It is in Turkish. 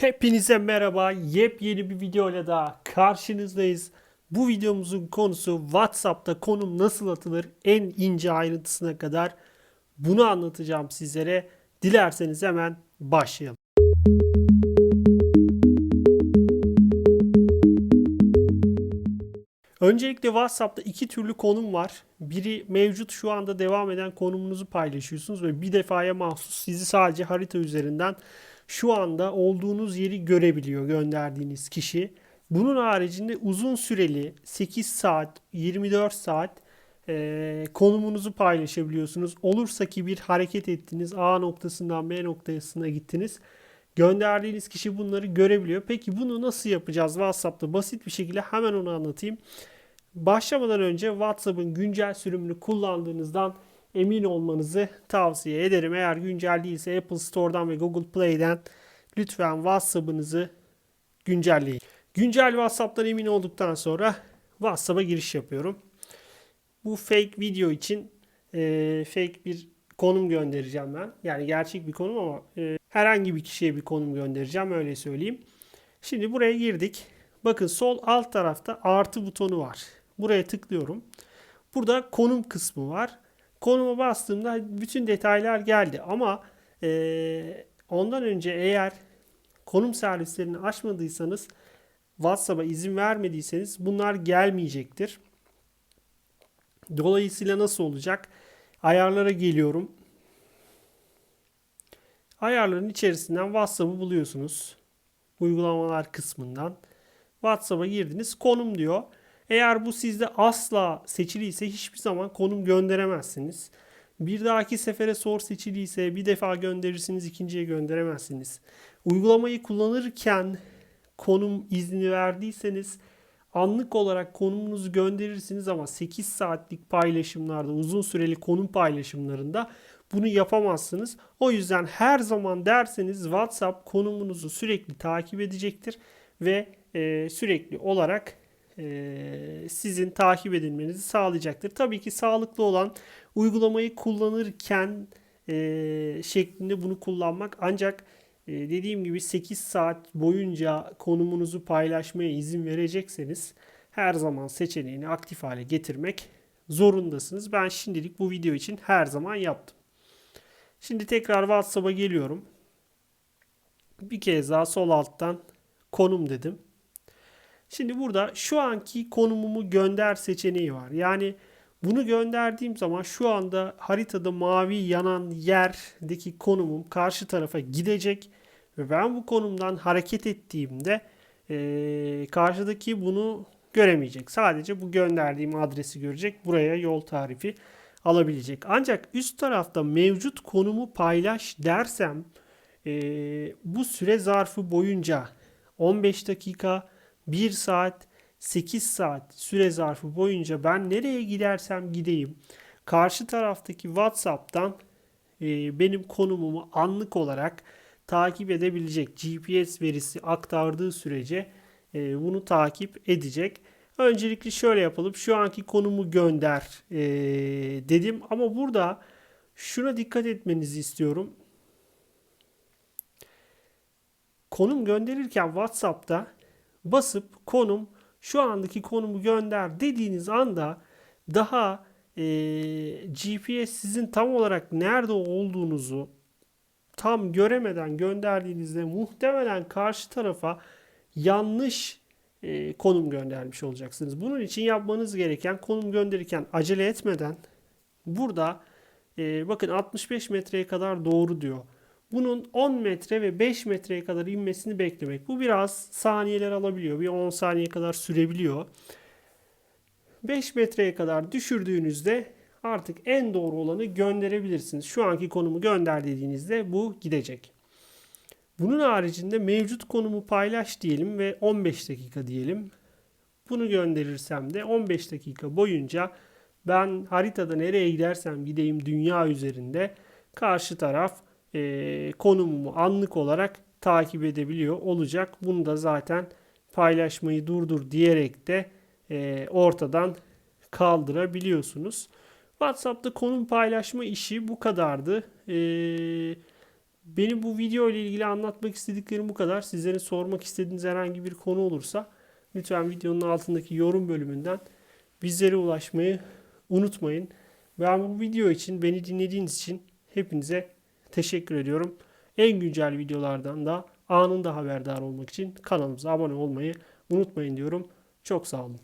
Hepinize merhaba. Yepyeni bir videoyla daha karşınızdayız. Bu videomuzun konusu WhatsApp'ta konum nasıl atılır en ince ayrıntısına kadar bunu anlatacağım sizlere. Dilerseniz hemen başlayalım. Öncelikle WhatsApp'ta iki türlü konum var. Biri mevcut şu anda devam eden konumunuzu paylaşıyorsunuz ve bir defaya mahsus sizi sadece harita üzerinden şu anda olduğunuz yeri görebiliyor gönderdiğiniz kişi. Bunun haricinde uzun süreli 8 saat, 24 saat e, konumunuzu paylaşabiliyorsunuz. Olursa ki bir hareket ettiniz, A noktasından B noktasına gittiniz. Gönderdiğiniz kişi bunları görebiliyor. Peki bunu nasıl yapacağız WhatsApp'ta? Basit bir şekilde hemen onu anlatayım. Başlamadan önce WhatsApp'ın güncel sürümünü kullandığınızdan emin olmanızı tavsiye ederim. Eğer güncel değilse Apple Store'dan ve Google Play'den lütfen WhatsApp'ınızı güncelleyin. Güncel WhatsApp'tan emin olduktan sonra WhatsApp'a giriş yapıyorum. Bu fake video için e, fake bir konum göndereceğim ben. Yani gerçek bir konum ama e, herhangi bir kişiye bir konum göndereceğim öyle söyleyeyim. Şimdi buraya girdik. Bakın sol alt tarafta artı butonu var. Buraya tıklıyorum. Burada konum kısmı var. Konuma bastığımda bütün detaylar geldi ama e, ondan önce eğer konum servislerini açmadıysanız WhatsApp'a izin vermediyseniz bunlar gelmeyecektir. Dolayısıyla nasıl olacak? Ayarlara geliyorum. Ayarların içerisinden WhatsApp'ı buluyorsunuz. Uygulamalar kısmından. WhatsApp'a girdiniz. Konum diyor. Eğer bu sizde asla seçiliyse hiçbir zaman konum gönderemezsiniz. Bir dahaki sefere sor seçiliyse bir defa gönderirsiniz, ikinciye gönderemezsiniz. Uygulamayı kullanırken konum izni verdiyseniz anlık olarak konumunuzu gönderirsiniz ama 8 saatlik paylaşımlarda, uzun süreli konum paylaşımlarında bunu yapamazsınız. O yüzden her zaman derseniz WhatsApp konumunuzu sürekli takip edecektir ve e, sürekli olarak e, sizin takip edilmenizi sağlayacaktır. Tabii ki sağlıklı olan uygulamayı kullanırken e, şeklinde bunu kullanmak ancak e, dediğim gibi 8 saat boyunca konumunuzu paylaşmaya izin verecekseniz her zaman seçeneğini aktif hale getirmek zorundasınız. Ben şimdilik bu video için her zaman yaptım. Şimdi tekrar WhatsApp'a geliyorum. Bir kez daha sol alttan konum dedim. Şimdi burada şu anki konumumu gönder seçeneği var. Yani bunu gönderdiğim zaman şu anda haritada mavi yanan yerdeki konumum karşı tarafa gidecek ve ben bu konumdan hareket ettiğimde e, karşıdaki bunu göremeyecek. Sadece bu gönderdiğim adresi görecek. Buraya yol tarifi alabilecek. Ancak üst tarafta mevcut konumu paylaş dersem e, bu süre zarfı boyunca 15 dakika 1 saat 8 saat süre zarfı boyunca ben nereye gidersem gideyim karşı taraftaki WhatsApp'tan e, benim konumumu anlık olarak takip edebilecek GPS verisi aktardığı sürece e, bunu takip edecek. Öncelikle şöyle yapalım. Şu anki konumu gönder e, dedim ama burada şuna dikkat etmenizi istiyorum. Konum gönderirken WhatsApp'ta basıp konum şu andaki konumu gönder dediğiniz anda daha e, GPS sizin tam olarak nerede olduğunuzu tam göremeden gönderdiğinizde muhtemelen karşı tarafa yanlış e, konum göndermiş olacaksınız. Bunun için yapmanız gereken konum gönderirken acele etmeden burada e, bakın 65 metreye kadar doğru diyor. Bunun 10 metre ve 5 metreye kadar inmesini beklemek. Bu biraz saniyeler alabiliyor. Bir 10 saniye kadar sürebiliyor. 5 metreye kadar düşürdüğünüzde artık en doğru olanı gönderebilirsiniz. Şu anki konumu gönder dediğinizde bu gidecek. Bunun haricinde mevcut konumu paylaş diyelim ve 15 dakika diyelim. Bunu gönderirsem de 15 dakika boyunca ben haritada nereye gidersem gideyim dünya üzerinde karşı taraf e, konumumu anlık olarak takip edebiliyor olacak. Bunu da zaten paylaşmayı durdur diyerek de e, ortadan kaldırabiliyorsunuz. WhatsApp'ta konum paylaşma işi bu kadardı. E, Benim bu video ile ilgili anlatmak istediklerim bu kadar. Sizlerin sormak istediğiniz herhangi bir konu olursa lütfen videonun altındaki yorum bölümünden bizlere ulaşmayı unutmayın. Ben bu video için beni dinlediğiniz için hepinize teşekkür ediyorum. En güncel videolardan da anında haberdar olmak için kanalımıza abone olmayı unutmayın diyorum. Çok sağ olun.